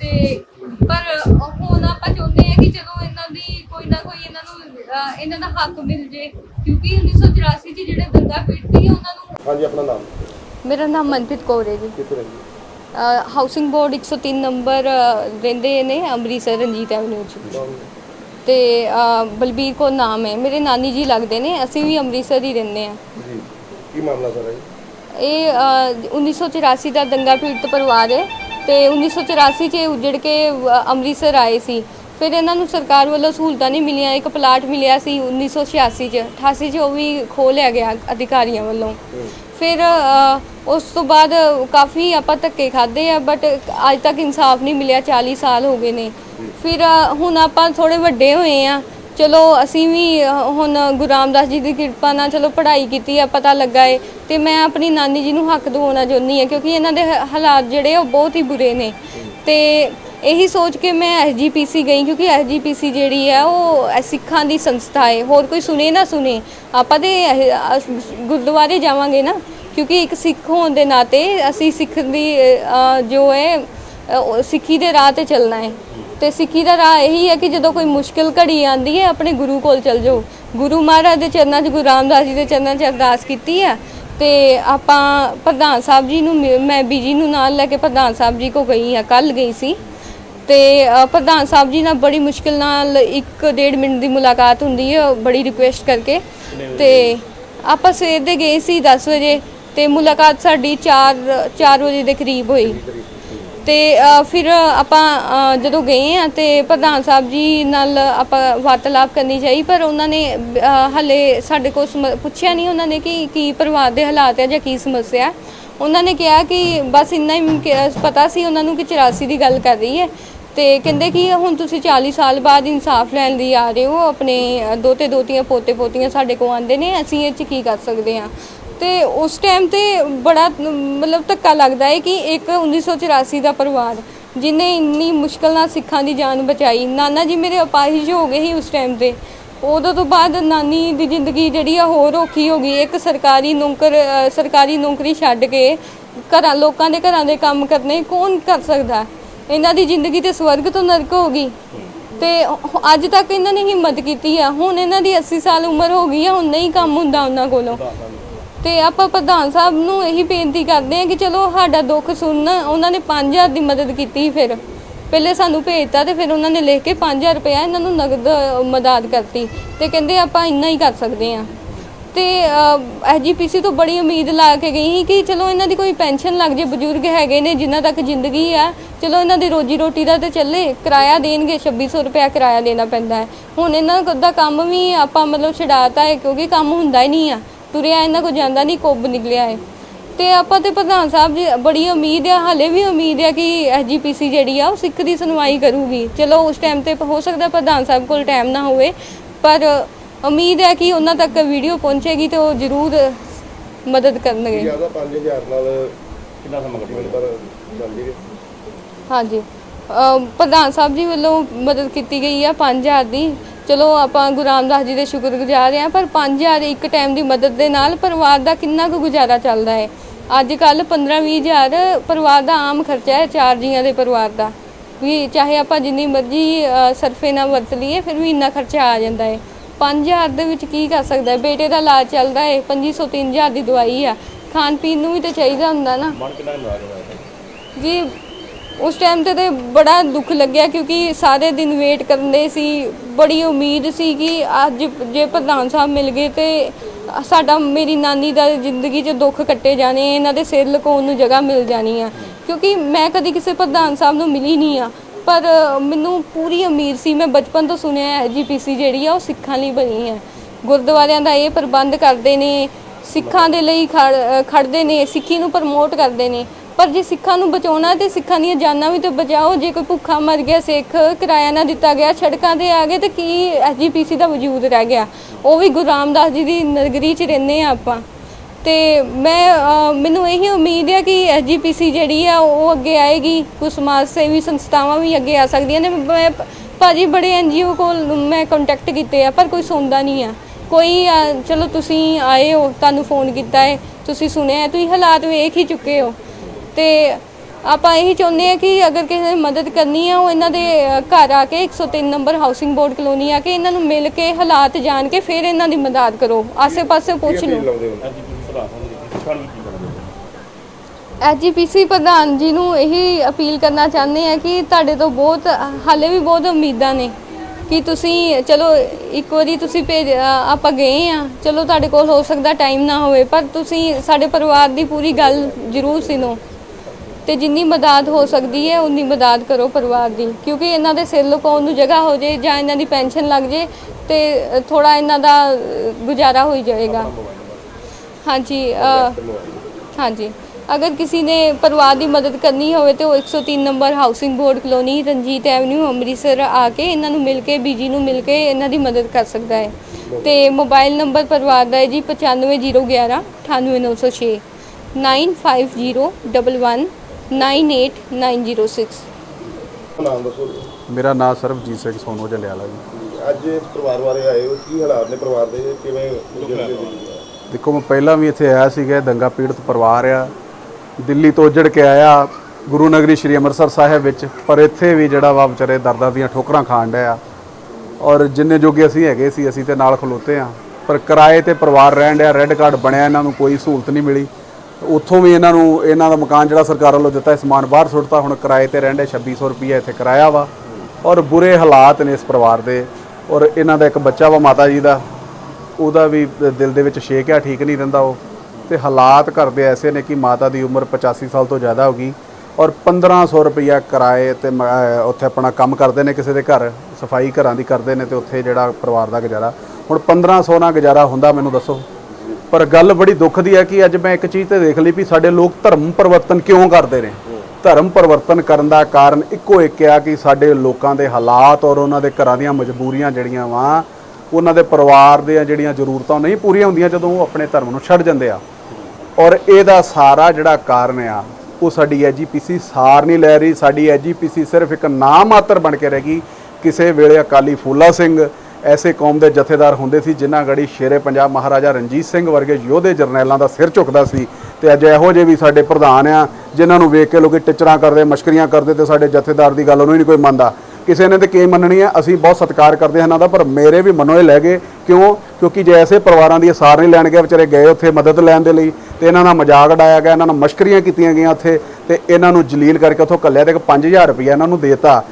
ਤੇ ਪਰ ਹੁਣ ਆਪਾਂ ਚਾਹੁੰਦੇ ਹਾਂ ਕਿ ਚਲੋ ਇਹਨਾਂ ਦੀ ਕੋਈ ਨਾ ਕੋਈ ਇਹਨਾਂ ਨੂੰ ਅਹ, ਇਹਨਾਂ ਦਾ ਹੱਕ ਮਿਲ ਜੇ। ਕਿਉਂਕਿ 1984 ਚ ਜਿਹੜੇ ਦੰਗਾ ਪੀੜਤੀ ਉਹਨਾਂ ਨੂੰ ਹਾਂਜੀ ਆਪਣਾ ਨਾਮ। ਮੇਰਾ ਨਾਮ ਮਨਪ੍ਰੀਤ ਕੌਰ ਹੈ ਜੀ। ਕਿੱਥੇ ਰਹਿੰਦੇ ਹਾਊਸਿੰਗ ਬੋਰਡ 103 ਨੰਬਰ ਰਹਿੰਦੇ ਨੇ ਅੰਮ੍ਰਿਤਸਰ ਰਣਜੀਤ ਐਵਨਿਊ ਚ। ਤੇ ਬਲਬੀਰ ਕੌਰ ਨਾਮ ਹੈ। ਮੇਰੇ ਨਾਨੀ ਜੀ ਲੱਗਦੇ ਨੇ ਅਸੀਂ ਵੀ ਅੰਮ੍ਰਿਤਸਰ ਹੀ ਰਹਿੰਦੇ ਆ ਜੀ ਕੀ ਮਾਮਲਾ ਸਰ ਇਹ ਅਹ, 1984 ਦਾ ਦੰਗਾ ਪੀੜਤ ਪਰਿਵਾਰ ਹੈ। ਤੇ 1984 ਚ ਇਹ ਉੱਜੜ ਕੇ ਅ ਅੰਮ੍ਰਿਤਸਰ ਆਏ ਸੀ। ਫਿਰ ਇਹਨਾਂ ਨੂੰ ਸਰਕਾਰ ਵੱਲੋਂ ਸਹੂਲਤਾਂ ਨਹੀਂ ਮਿਲੀਆਂ ਇੱਕ ਪਲਾਟ ਮਿਲਿਆ ਸੀ 1986 ਚ। 88 ਚ ਉਹ ਵੀ ਖੋਹ ਲਿਆ ਗਿਆ ਅਧਿਕਾਰੀਆਂ ਵੱਲੋਂ। ਫਿਰ ਅਹ, ਉਸ ਤੋਂ ਬਾਅਦ ਕਾਫੀ ਆਪਾਂ ਧੱਕੇ ਖਾਦੇ ਆ ਬਟ ਅੱਜ ਤੱਕ ਇਨਸਾਫ ਨਹੀਂ ਮਿਲਿਆ 40 ਸਾਲ ਹੋ ਗਏ ਨੇ। ਫਿਰ ਅਹ, ਹੁਣ ਆਪਾਂ ਥੋੜੇ ਵੱਡੇ ਹੋਏ ਆ। ਚਲੋ ਅਸੀਂ ਵੀ ਅਹ, ਹੁਣ ਗੁਰੂ ਰਾਮਦਾਸ ਜੀ ਦੀ ਕਿਰਪਾ ਨਾਲ ਚਲੋ ਪੜ੍ਹਾਈ ਕੀਤੀ ਆ ਪਤਾ ਲੱਗਾ ਏ। ਤੇ ਮੈਂ ਆਪਣੀ ਨਾਨੀ ਜੀ ਨੂੰ ਹੱਕ ਦਿਵਾਉਣਾ ਚਾਹੁੰਦੀ ਹਾਂ ਕਿਉਂਕਿ ਇਹਨਾਂ ਦੇ ਹ- ਹਾਲਾਤ ਜਿਹੜੇ ਆ ਉਹ ਬਹੁਤ ਹੀ ਬੁਰੇ ਨੇ। ਤੇ ਇਹੀ ਸੋਚ ਕੇ ਮੈਂ ਐਸਜੀਪੀਸੀ ਗਈ ਕਿਉਂਕਿ ਐਸਜੀਪੀਸੀ ਜਿਹੜੀ ਹੈ ਉਹ ਅ- ਸਿੱਖਾਂ ਦੀ ਸੰਸਥਾ ਹੈ ਹੋਰ ਕੋਈ ਸੁਣੇ ਨਾ ਸੁਣੇ ਆਪਾਂ ਤੇ ਇਹ- ਅ- ਗੁਰਦੁਆਰੇ ਜਾਵਾਂਗੇ ਨਾ ਕਿਉਂਕਿ ਇੱਕ ਸਿੱਖ ਹੋਣ ਦੇ ਨਾਤੇ ਅਸੀਂ ਸਿੱਖ ਦੀ ਅ, ਜੋ ਹੈ ਅ, ਉਹ ਸਿੱਖੀ ਦੇ ਰਾਹ ਤੇ ਚੱਲਣਾ ਹੈ ਤੇ ਸਿੱਖੀ ਦਾ ਰਾਹ ਇਹੀ ਹੈ ਕਿ ਜਦੋਂ ਕੋਈ ਮੁਸ਼ਕਿਲ ਘੜੀ ਆਂਦੀ ਹੈ ਆਪਣੇ ਗੁਰੂ ਕੋਲ ਚਲ ਜਾਓ। ਗੁਰੂ ਮਹਾਰਾਜ ਦੇ ਚਰਨਾਂ 'ਚ ਗੁਰੂ ਰਾਮਦਾਸ ਜੀ ਦੇ ਚਰਨਾਂ 'ਚ ਅਰਦਾਸ ਕੀਤੀ ਹੈ ਤੇ ਆਪਾਂ ਪ੍ਰਧਾਨ ਸਾਹਿਬ ਜੀ ਨੂੰ ਮਿਲ- ਮੈਂ ਬੀਜੀ ਨੂੰ ਨਾਲ ਲੈ ਕੇ ਪ੍ਰਧਾਨ ਸਾਹਿਬ ਜੀ ਕੋ ਗਈ ਆ ਕੱਲ ਗਈ ਸੀ। ਤੇ ਅ, ਪ੍ਰਧਾਨ ਸਾਹਿਬ ਜੀ ਨਾਲ ਬੜੀ ਮੁਸ਼ਕਿਲ ਨਾਲ 1.5 ਮਿੰਟ ਦੀ ਮੁਲਾਕਾਤ ਹੁੰਦੀ ਹੈ ਬੜੀ ਰਿਕੁਐਸਟ ਕਰਕੇ। ਤੇ ਆਪਾਂ ਸਵੇਰ ਦੇ ਗਏ ਸੀ 10 ਵਜੇ ਤੇ ਮੁਲਾਕਾਤ ਸਾਡੀ 4 4 ਵਜੇ ਦੇ ਕਰੀਬ ਹੋਈ। ਤੇ ਫਿਰ ਆਪਾਂ ਜਦੋਂ ਗਏ ਆ ਤੇ ਪ੍ਰਧਾਨ ਸਾਹਿਬ ਜੀ ਨਾਲ ਆਪਾਂ ਵਾਰਤਾਲਾਪ ਕਰਨੀ ਚਾਹੀ ਪਰ ਉਹਨਾਂ ਨੇ ਅ, ਹਲੇ ਸਾਡੇ ਕੋਲ ਸਮ- ਪੁੱਛਿਆ ਨਹੀਂ ਉਹਨਾਂ ਨੇ ਕਿ ਕੀ ਪਰਿਵਾਰ ਦੇ ਹਾਲਾਤ ਹੈ ਜਾਂ ਕੀ ਸਮੱਸਿਆ ਹੈ। ਉਹਨਾਂ ਨੇ ਕਿਹਾ ਕਿ ਬਸ ਇੰਨਾ ਹੀ ਪਤਾ ਸੀ ਉਹਨਾਂ ਨੂੰ ਕਿ 84 ਦੀ ਗੱਲ ਕਰ ਰਹੀ ਹੈ ਤੇ ਕਹਿੰਦੇ ਕਿ ਹੁਣ ਤੁਸੀਂ 40 ਸਾਲ ਬਾਅਦ ਇਨਸਾਫ ਲੈਣ ਲਈ ਆ ਰਹੇ ਹੋ ਆਪਣੇ ਦੋਤੇ ਦੋਤੀਆਂ ਪੋਤੇ ਪੋਤੀਆਂ ਸਾਡੇ ਕੋਲ ਆਂਦੇ ਨੇ ਅਸੀਂ ਇਹ ਚ ਕੀ ਕਰ ਸਕਦੇ ਹਾਂ ਤੇ ਉਸ ਟਾਈਮ ਤੇ ਬੜਾ, ਮਤਲਬ ਧੱਕਾ ਲੱਗਦਾ ਹੈ ਕਿ ਇੱਕ 1984 ਦਾ ਪਰਿਵਾਰ ਜਿਨੇ ਇੰਨੀ ਮੁਸ਼ਕਲ ਨਾਲ ਸਿੱਖਾਂ ਦੀ ਜਾਨ ਬਚਾਈ। ਨਾਨਾ ਜੀ ਮੇਰੇ ਅਪਾਹਿਜ ਹੋ ਗਏ ਸੀ ਉਸ ਟਾਈਮ ਤੇ। ਉਦੋਂ ਤੋਂ ਬਾਅਦ ਨਾਨੀ ਦੀ ਜ਼ਿੰਦਗੀ ਜਿਹੜੀ ਆ ਹੋਰ ਔਖੀ ਹੋ ਗਈ। ਇੱਕ ਸਰਕਾਰੀ ਨੌਕਰ, ਸਰਕਾਰੀ ਨੌਕਰੀ ਛੱਡ ਕੇ ਘਰਾਂ, ਲੋਕਾਂ ਦੇ ਘਰਾਂ ਦੇ ਕੰਮ ਕਰਨੇ ਕੌਣ ਕਰ ਸਕਦਾ? ਇਹਨਾਂ ਦੀ ਜ਼ਿੰਦਗੀ ਤੇ ਸਵਰਗ ਤੋਂ ਨਰਕ ਹੋ ਗਈ। ਤੇ ਅੱਜ ਤੱਕ ਇਹਨਾਂ ਨੇ ਹਿੰਮਤ ਕੀਤੀ ਆ। ਹੁਣ ਇਹਨਾਂ ਦੀ 80 ਸਾਲ ਉਮਰ ਹੋ ਗਈ ਆ, ਹੁਣ ਨਹੀਂ ਕੰਮ ਹੁੰਦਾ ਉਹਨਾਂ ਕੋਲੋਂ। ਤੇ ਆਪਾਂ ਪ੍ਰਧਾਨ ਸਾਹਿਬ ਨੂੰ ਇਹੀ ਬੇਨਤੀ ਕਰਦੇ ਹਾਂ ਕਿ ਚਲੋ ਸਾਡਾ ਦੁੱਖ ਸੁਣਨ, ਉਹਨਾਂ ਨੇ 5000 ਦੀ ਮਦਦ ਕੀਤੀ ਫਿਰ। ਪਹਿਲੇ ਸਾਨੂੰ ਭੇਜਤਾ ਤੇ ਫਿਰ ਉਹਨਾਂ ਨੇ ਲਿਖ ਕੇ 5000 ਰੁਪਇਆ ਇਹਨਾਂ ਨੂੰ ਨਗਦ ਮਦਦ ਕਰਤੀ। ਤੇ ਕਹਿੰਦੇ ਆਪਾਂ ਇੰਨਾ ਹੀ ਕਰ ਸਕਦੇ ਆ ਤੇ ਐਜੀਪੀਸੀ ਤੋਂ ਬੜੀ ਉਮੀਦ ਲਾ ਕੇ ਗਈ ਸੀ ਕਿ ਚਲੋ ਇਹਨਾਂ ਦੀ ਕੋਈ ਪੈਨਸ਼ਨ ਲੱਗ ਜੇ, ਬਜ਼ੁਰਗ ਹੈਗੇ ਨੇ, ਜਿਨ੍ਹਾਂ ਤੱਕ ਜ਼ਿੰਦਗੀ ਆ, ਚਲੋ ਇਹਨਾਂ ਦੀ ਰੋਜੀ ਰੋਟੀ ਦਾ ਤੇ ਚੱਲੇ, ਕਿਰਾਇਆ ਦੇਣਗੇ 2600 ਰੁਪਇਆ ਕਿਰਾਇਆ ਦੇਣਾ ਪੈਂਦਾ ਹੈ। ਹੁਣ ਇਹਨਾਂ ਦਾ ਕੰਮ ਵੀ ਆਪਾਂ ਮਤਲਬ ਛਡਾਤਾ ਹੈ, ਕਿਉਂਕਿ ਕੰਮ ਹੁੰਦਾ ਹੀ ਨਹੀਂ ਆ। ਤੁਰਿਆ ਇਹਨਾਂ ਕੋ ਜਾਂਦਾ ਨਹੀਂ ਕੁੱਬ ਨਿਕਲਿਆ ਹੈ ਤੇ ਆਪਾਂ ਤੇ ਪ੍ਰਧਾਨ ਸਾਹਿਬ ਜੀ ਬੜੀ ਉਮੀਦ ਆ ਹਲੇ ਵੀ ਉਮੀਦ ਆ ਕਿ ਐਜੀਪੀਸੀ ਜਿਹੜੀ ਆ ਉਹ ਸਿੱਖ ਦੀ ਸੁਣਵਾਈ ਕਰੂਗੀ। ਚਲੋ ਉਸ ਟਾਈਮ ਤੇ ਹੋ ਸਕਦਾ ਪ੍ਰਧਾਨ ਸਾਹਿਬ ਕੋਲ ਟਾਈਮ ਨਾ ਹੋਵੇ ਪਰ ਉਮੀਦ ਹੈ ਕਿ ਉਹਨਾਂ ਤੱਕ ਵੀਡੀਓ ਪਹੁੰਚੇਗੀ ਤੇ ਉਹ ਜ਼ਰੂਰ ਮਦਦ ਕਰਨਗੇ। ਜ਼ਿਆਦਾ 5000 ਨਾਲ ਕਿੰਨਾ ਸਮਾਂ ਕੱਢੀ ਪਰ ਚੱਲਦੀ ਰਹੀ ਹਾਂਜੀ। ਪ੍ਰਧਾਨ ਸਾਹਿਬ ਜੀ ਵੱਲੋਂ ਮਦਦ ਕੀਤੀ ਗਈ ਆ 5000 ਦੀ। ਚਲੋ ਆਪਾਂ ਗੁਰੂ ਰਾਮਦਾਸ ਜੀ ਦੇ ਸ਼ੁਕਰਗੁਜ਼ਾਰ ਆ ਪਰ 5000 ਇੱਕ ਟਾਈਮ ਦੀ ਮਦਦ ਦੇ ਨਾਲ ਪਰਿਵਾਰ ਦਾ ਕਿੰਨਾ ਕੁ ਗੁਜ਼ਾਰਾ ਚੱਲਦਾ ਹੈ? ਅੱਜ ਕੱਲ 15-20000 ਪਰਿਵਾਰ ਦਾ ਆਮ ਖਰਚਾ ਹੈ ਚਾਰ ਜੀਆਂ ਦੇ ਪਰਿਵਾਰ ਦਾ। ਵੀ ਚਾਹੇ ਆਪਾਂ ਜਿੰਨੀ ਮਰਜ਼ੀ ਸਰਫੇ ਨਾਲ ਵਰਤ ਲਈਏ ਫਿਰ ਵੀ ਇੰਨਾ ਖਰਚਾ ਆ ਜਾਂਦਾ ਹੈ। 5000 ਦੇ ਵਿੱਚ ਕੀ ਕਰ ਸਕਦਾ ਹੈ? ਬੇਟੇ ਦਾ ਇਲਾਜ ਚੱਲਦਾ ਹੈ 2500 3000 ਦੀ ਦਵਾਈ ਆ। ਖਾਣ ਪੀਣ ਨੂੰ ਵੀ ਤੇ ਚਾਹੀਦਾ ਹੁੰਦਾ ਨਾ। ਜੀ ਉਸ ਟਾਈਮ ਤੇ ਤੇ ਬੜਾ ਦੁੱਖ ਲੱਗਿਆ ਕਿਉਂਕਿ ਸਾਰੇ ਦਿਨ ਵੇਟ ਕਰਦੇ ਸੀ ਬੜੀ ਉਮੀਦ ਸੀ ਕਿ ਅੱਜ ਜੇ ਪ੍ਰਧਾਨ ਸਾਹਿਬ ਮਿਲ ਗਏ ਤੇ ਸਾਡਾ ਮੇਰੀ ਨਾਨੀ ਦਾ ਜ਼ਿੰਦਗੀ 'ਚ ਦੁੱਖ ਕੱਟੇ ਜਾਣੇ ਇਹਨਾਂ ਦੇ ਸਿਰ ਲੁਕਾਉਣ ਨੂੰ ਜਗ੍ਹਾ ਮਿਲ ਜਾਣੀ ਆ। ਕਿਉਂਕਿ ਮੈਂ ਕਦੀ ਕਿਸੇ ਪ੍ਰਧਾਨ ਸਾਹਿਬ ਨੂੰ ਮਿਲੀ ਨਹੀਂ ਆ ਪਰ ਮੈਨੂੰ ਪੂਰੀ ਉਮੀਦ ਸੀ ਮੈਂ ਬਚਪਨ ਤੋਂ ਸੁਣਿਆ ਹੈ ਜੀਪੀਸੀ ਜਿਹੜੀ ਆ ਉਹ ਸਿੱਖਾਂ ਲਈ ਬਣੀ ਹੈ। ਗੁਰਦੁਆਰਿਆਂ ਦਾ ਇਹ ਪ੍ਰਬੰਧ ਕਰਦੇ ਨੇ ਸਿੱਖਾਂ ਦੇ ਲਈ ਖੜ- ਅ, ਖੜਦੇ ਨੇ ਸਿੱਖੀ ਨੂੰ ਪ੍ਰਮੋਟ ਕਰਦੇ ਨੇ। ਪਰ ਜੇ ਸਿੱਖਾਂ ਨੂੰ ਬਚਾਉਣਾ ਤੇ ਸਿੱਖਾਂ ਦੀਆਂ ਜਾਨਾਂ ਵੀ ਤੇ ਬਚਾਓ, ਜੇ ਕੋਈ ਭੁੱਖਾ ਮਰ ਗਿਆ, ਸਿੱਖ ਕਿਰਾਇਆ ਨਾ ਦਿੱਤਾ ਗਿਆ, ਸੜਕਾਂ ਤੇ ਆ ਗਏ, ਤੇ ਕੀ ਐਸਜੀਪੀਸੀ ਦਾ ਵਜੂਦ ਰਹਿ ਗਿਆ? ਉਹ ਵੀ ਗੁਰੂ ਰਾਮਦਾਸ ਜੀ ਦੀ ਨਗਰੀ 'ਚ ਰਹਿੰਦੇ ਆ ਆਪਾਂ। ਤੇ ਮੈਂ ਮੈਨੂੰ ਇਹੀ ਉਮੀਦ ਹੈ ਕਿ ਐਸਜੀਪੀਸੀ ਜਿਹੜੀ ਆ, ਉਹ ਅੱਗੇ ਆਏਗੀ। ਕੁਝ ਸਮਾਜ ਸੇਵੀ ਸੰਸਥਾਵਾਂ ਵੀ ਅੱਗੇ ਆ ਸਕਦੀਆਂ ਨੇ। ਮੈਂ ਭਾਜੀ ਬੜੇ ਐਨਜੀਓ ਕੋਲ ਮੈਂ ਕੰਟੈਕਟ ਕੀਤੇ ਆ, ਪਰ ਕੋਈ ਸੁਣਦਾ ਨਹੀਂ ਆ। ਕੋਈ ਚਲੋ ਤੁਸੀਂ ਆਏ ਹੋ, ਤੁਹਾਨੂੰ ਫੋਨ ਕੀਤਾ ਹੈ ਤੁਸੀਂ ਸੁਣਿਆ ਤੁਸੀਂ ਹਾਲਾਤ ਵੇਖ ਹੀ ਚੁੱਕੇ ਹੋ। ਤੇ ਆਪਾਂ ਇਹੀ ਚਾਹੁੰਦੇ ਆ ਕਿ ਅਗਰ ਕਿਸੇ ਨੇ ਮਦਦ ਕਰਨੀ ਆ ਉਹ ਇਹਨਾਂ ਦੇ ਘਰ ਆ ਕੇ 103 ਨੰਬਰ ਹਾਊਸਿੰਗ ਬੋਰਡ ਕਲੋਨੀ ਆ ਕੇ ਇਹਨਾਂ ਨੂੰ ਮਿਲ ਕੇ ਹਾਲਾਤ ਜਾਣ ਕੇ ਫਿਰ ਇਹਨਾਂ ਦੀ ਮਦਦ ਕਰੋ। ਆਸੇ-ਪਾਸੇ ਪੁੱਛ ਲਓ। ਐਜੀਪੀਸੀ ਪ੍ਰਧਾਨ ਜੀ ਨੂੰ ਇਹੀ ਅਪੀਲ ਕਰਨਾ ਚਾਹੁੰਦੇ ਆ ਕਿ ਤੁਹਾਡੇ ਤੋਂ ਬਹੁਤ ਹਾਲੇ ਵੀ ਬਹੁਤ ਉਮੀਦਾਂ ਨੇ ਕਿ ਤੁਸੀਂ ਚਲੋ ਇੱਕ ਵਾਰੀ ਤੁਸੀਂ ਭੇਜ ਆਪਾਂ ਗਏ ਆ ਚਲੋ ਤੁਹਾਡੇ ਕੋਲ ਹੋ ਸਕਦਾ ਟਾਈਮ ਨਾ ਹੋਵੇ ਪਰ ਤੁਸੀਂ ਸਾਡੇ ਪਰਿਵਾਰ ਦੀ ਪੂਰੀ ਗੱਲ ਜ਼ਰੂਰ ਸੁਣੋ। ਤੇ ਜਿੰਨੀ ਮਦਦ ਹੋ ਸਕਦੀ ਹੈ, ਉਨੀ ਮਦਦ ਕਰੋ ਪਰਿਵਾਰ ਦੀ। ਕਿਉਂਕਿ ਇਹਨਾਂ ਦੇ ਸਿਰ ਲੁਕਾਉਣ ਨੂੰ ਜਗ੍ਹਾ ਹੋ ਜੇ ਜਾਂ ਇਹਨਾਂ ਦੀ ਪੈਨਸ਼ਨ ਲੱਗ ਜੇ, ਤੇ ਥੋੜਾ ਇਹਨਾਂ ਦਾ ਗੁਜ਼ਾਰਾ ਹੋ ਹੀ ਜਾਏਗਾ। ਹਾਂਜੀ ਹਾਂਜੀ। ਅਗਰ ਕਿਸੇ ਨੇ ਪਰਿਵਾਰ ਦੀ ਮਦਦ ਕਰਨੀ ਹੋਵੇ, ਤੇ ਉਹ 103 number housing board colony, Ranjit avenue, Amritsar ਆ ਕੇ ਇਹਨਾਂ ਨੂੰ ਮਿਲ ਕੇ, ਬੀਜੀ ਨੂੰ ਮਿਲ ਕੇ ਇਹਨਾਂ ਦੀ ਮਦਦ ਕਰ ਸਕਦਾ ਹੈ। ਤੇ ਮੋਬਾਈਲ ਨੰਬਰ ਪਰਿਵਾਰ ਦਾ ਹੈ ਜੀ 95011 98906 9501198906 ਨਾਮ ਦੱਸੋ ਮੇਰਾ ਨਾਮ ਸਰਬਜੀਤ ਸਿੰਘ ਸੋਨੋ ਜਲਿਆਲਾ ਜੀ ਅੱਜ ਇਸ ਪਰਿਵਾਰ ਬਾਰੇ ਆਏ ਹੋ ਕੀ ਹਾਲਾਤ ਨੇ ਪਰਿਵਾਰ ਦੇ ਕਿਵੇਂ ਗੁਜ਼ਰ ਰਹੇ ਦੇਖੋ ਮੈਂ ਪਹਿਲਾਂ ਵੀ ਇੱਥੇ ਆਇਆ ਸੀਗਾ ਇਹ ਦੰਗਾ ਪੀੜਤ ਪਰਿਵਾਰ ਆ ਦਿੱਲੀ ਤੋਂ ਉੱਜੜ ਕੇ ਆਇਆ ਗੁਰੂ ਨਗਰੀ ਸ੍ਰੀ ਅੰਮ੍ਰਿਤਸਰ ਸਾਹਿਬ ਵਿੱਚ ਪਰ ਇੱਥੇ ਵੀ ਜਿਹੜਾ ਵਾ ਵਿਚਾਰੇ ਦਰਦਾਂ ਦੀਆਂ ਠੋਕਰਾਂ ਖਾਣ ਡਿਆ ਔਰ ਜਿੰਨੇ ਜੋਗੇ ਅਸੀਂ ਹੈਗੇ ਸੀ ਅਸੀਂ ਤੇ ਨਾਲ ਖਲੋਤੇ ਆ ਪਰ ਕਿਰਾਏ ਤੇ ਪਰਿਵਾਰ ਰਹਿਣ ਡਿਆ ਰੈੱਡ ਕਾਰਡ ਬਣਿਆ ਇਹਨਾਂ ਨੂੰ ਕੋਈ ਸਹੂਲਤ ਨਹੀਂ ਮਿਲੀ ਉੱਥੋਂ ਵੀ ਇਹਨਾਂ ਨੂੰ, ਇਹਨਾਂ ਦਾ ਮਕਾਨ ਜਿਹੜਾ ਸਰਕਾਰ ਵੱਲੋਂ ਦਿੱਤਾ ਸਮਾਨ ਬਾਹਰ ਸੁੱਟਤਾ, ਹੁਣ ਕਿਰਾਏ ਤੇ ਰਹਿੰਦੇ 2600 ਰੁਪਏ ਇੱਥੇ ਕਿਰਾਇਆ ਵਾ। ਔਰ ਬੁਰੇ ਹਾਲਾਤ ਨੇ ਇਸ ਪਰਿਵਾਰ ਦੇ। ਔਰ ਇਹਨਾਂ ਦਾ ਇੱਕ ਬੱਚਾ ਵਾ ਮਾਤਾ ਜੀ ਦਾ, ਉਹਦਾ ਵੀ ਦਿਲ ਦੇ ਵਿੱਚ ਛੇਕ ਆ, ਠੀਕ ਨਹੀਂ ਰਹਿੰਦਾ ਉਹ। ਤੇ ਹਾਲਾਤ ਘਰ ਦੇ ਐਸੇ ਨੇ ਕਿ ਮਾਤਾ ਦੀ ਉਮਰ 85 ਸਾਲ ਤੋਂ ਜ਼ਿਆਦਾ ਹੋ ਗਈ। ਔਰ 1500 ਰੁਪਇਆ ਕਿਰਾਏ ਤੇ ਮ- ਉੱਥੇ ਆਪਣਾ ਕੰਮ ਕਰਦੇ ਨੇ ਕਿਸੇ ਦੇ ਘਰ, ਸਫ਼ਾਈ ਘਰਾਂ ਦੀ ਕਰਦੇ ਨੇ ਤੇ ਉੱਥੇ ਜਿਹੜਾ ਪਰਿਵਾਰ ਦਾ ਗੁਜ਼ਾਰਾ। ਹੁਣ 1500 ਨਾਲ ਗੁਜ਼ਾਰਾ ਹੁੰਦਾ, ਮੈਨੂੰ ਦੱਸੋ। ਪਰ ਗੱਲ ਬੜੀ ਦੁੱਖ ਦੀ ਹੈ ਕਿ ਅੱਜ ਮੈਂ ਇੱਕ ਚੀਜ਼ ਤੇ ਦੇਖ ਲਈ ਵੀ ਸਾਡੇ ਲੋਕ ਧਰਮ ਪਰਿਵਰਤਨ ਕਿਉਂ ਕਰਦੇ ਨੇ? ਧਰਮ ਪਰਿਵਰਤਨ ਕਰਨ ਦਾ ਕਾਰਨ ਇੱਕੋ ਇੱਕ ਆ ਕਿ ਸਾਡੇ ਲੋਕਾਂ ਦੇ ਹਾਲਾਤ ਔਰ ਉਹਨਾਂ ਦੇ ਘਰਾਂ ਦੀਆਂ ਮਜਬੂਰੀਆਂ ਜਿਹੜੀਆਂ ਵਾ, ਉਹਨਾਂ ਦੇ ਪਰਿਵਾਰ ਦੀਆਂ ਜਿਹੜੀਆਂ ਜ਼ਰੂਰਤਾਂ ਨਹੀਂ ਪੂਰੀਆਂ ਹੁੰਦੀਆਂ ਜਦੋਂ ਉਹ ਆਪਣੇ ਧਰਮ ਨੂੰ ਛੱਡ ਜਾਂਦੇ ਆ। ਔਰ ਇਹਦਾ ਸਾਰਾ ਜਿਹੜਾ ਕਾਰਨ ਆ, ਉਹ ਸਾਡੀ ਐਜੀਪੀਸੀ ਸਾਰ ਨਹੀਂ ਲੈ ਰਹੀ। ਸਾਡੀ ਐਜੀਪੀਸੀ ਸਿਰਫ ਇੱਕ ਨਾਮ ਮਾਤਰ ਬਣ ਕੇ ਰਹਿ ਗਈ। ਕਿਸੇ ਵੇਲੇ ਅਕਾਲੀ ਫੂਲਾ ਸਿੰਘ ਐਸੇ ਕੌਮ ਦੇ ਜਥੇਦਾਰ ਹੁੰਦੇ ਸੀ ਜਿਨ੍ਹਾਂ ਗੜੀ ਸ਼ੇਰੇ ਪੰਜਾਬ ਮਹਾਰਾਜਾ ਰਣਜੀਤ ਸਿੰਘ ਵਰਗੇ ਯੋਧੇ ਜਰਨੈਲਾਂ ਦਾ ਸਿਰ ਝੁਕਦਾ ਸੀ ਤੇ ਅੱਜ ਇਹੋ ਜਿਹੇ ਵੀ ਸਾਡੇ ਪ੍ਰਧਾਨ ਆ, ਜਿਨ੍ਹਾਂ ਨੂੰ ਵੇਖ ਕੇ ਲੋਕੀ ਟਿਚਰਾਂ ਕਰਦੇ, ਮਸ਼ਕਰੀਆਂ ਕਰਦੇ ਤੇ ਸਾਡੇ ਜਥੇਦਾਰ ਦੀ ਗੱਲ ਉਹਨੂੰ ਹੀ ਨਹੀਂ ਕੋਈ ਮੰਨਦਾ। ਕਿਸੇ ਨੇ ਤੇ ਕੀ ਮੰਨਣੀ ਹੈ ਅਸੀਂ ਬਹੁਤ ਸਤਿਕਾਰ ਕਰਦੇ ਹਾਂ ਇਹਨਾਂ ਦਾ, ਪਰ ਮੇਰੇ ਵੀ ਮਨੋਂ ਇਹ ਲੈ ਗਏ। ਕਿਉਂ? ਕਿਉਂਕਿ ਜੇ ਐਸੇ ਪਰਿਵਾਰਾਂ ਦੀ ਸਾਰ ਨਹੀਂ ਲੈਣ ਗਏ, ਵਿਚਾਰੇ ਗਏ ਉੱਥੇ ਮਦਦ ਲੈਣ ਦੇ ਲਈ ਤੇ ਇਹਨਾਂ ਦਾ ਮਜ਼ਾਕ ਉਡਾਇਆ ਗਿਆ, ਇਹਨਾਂ ਨਾਲ ਮਸ਼ਕਰੀਆਂ ਕੀਤੀਆਂ ਗਈਆਂ ਉੱਥੇ ਤੇ ਇਹਨਾਂ ਨੂੰ ਜਲੀਲ ਕਰਕੇ ਉੱਥੋਂ ਕੱਲਿਆ ਤੇ 5000 ਰੁਪਇਆ ਇਹਨਾਂ ਨੂੰ ਦੇਤਾ।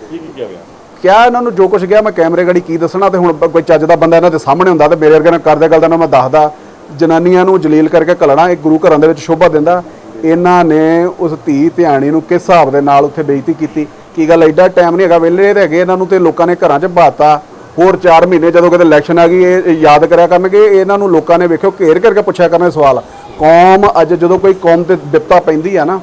ਕਿਹਾ ਕਿਆ ਇਹਨਾਂ ਨੂੰ ਜੋ ਕੁਝ ਗਿਆ, ਮੈਂ ਕੈਮਰੇ ਗੜੀ ਕੀ ਦੱਸਣਾ ਤੇ ਹੁਣ ਕੋਈ ਚੱਜ ਦਾ ਬੰਦਾ ਇਹਨਾਂ ਦੇ ਸਾਹਮਣੇ ਹੁੰਦਾ ਤੇ ਮੇਰੇ ਵਰਗੇ ਨਾਲ ਕਰਦੇ ਗੱਲ ਦਾ ਨਾ ਮੈਂ ਦੱਸਦਾ। ਜਨਾਨੀਆਂ ਨੂੰ ਜਲੀਲ ਕਰਕੇ ਘੱਲਣਾ, ਇਹ ਗੁਰੂ ਘਰਾਂ ਦੇ ਵਿੱਚ ਸ਼ੋਭਾ ਦਿੰਦਾ। ਇਹਨਾਂ ਨੇ ਉਸ ਧੀ ਧਿਆਣੀ ਨੂੰ ਕਿਸ ਹਿਸਾਬ ਦੇ ਨਾਲ ਉੱਥੇ ਬੇਇੱਜ਼ਤੀ ਕੀਤੀ? ਕੀ ਗੱਲ, ਐਡਾ ਟਾਈਮ ਨਹੀਂ ਹੈਗਾ? ਵਿਹਲੇ ਤੇ ਹੈਗੇ ਇਹਨਾਂ ਨੂੰ ਤੇ ਲੋਕਾਂ ਨੇ ਘਰਾਂ 'ਚ ਬਾਤਾ। ਹੋਰ 4 ਮਹੀਨੇ ਜਦੋਂ ਕਿਤੇ ਇਲੈਕਸ਼ਨ ਆ ਗਈ, ਇਹ ਯਾਦ ਕਰਿਆ ਕਰਨਗੇ, ਇਹਨਾਂ ਨੂੰ ਲੋਕਾਂ ਨੇ ਵੇਖਿਓ ਘੇਰ ਕਰਕੇ ਪੁੱਛਿਆ ਕਰਨੇ ਸਵਾਲ। ਕੌਮ ਅੱਜ ਜਦੋਂ ਕੋਈ ਕੌਮ ਤੇ ਵਿਪਤਾ ਪੈਂਦੀ ਆ ਨਾ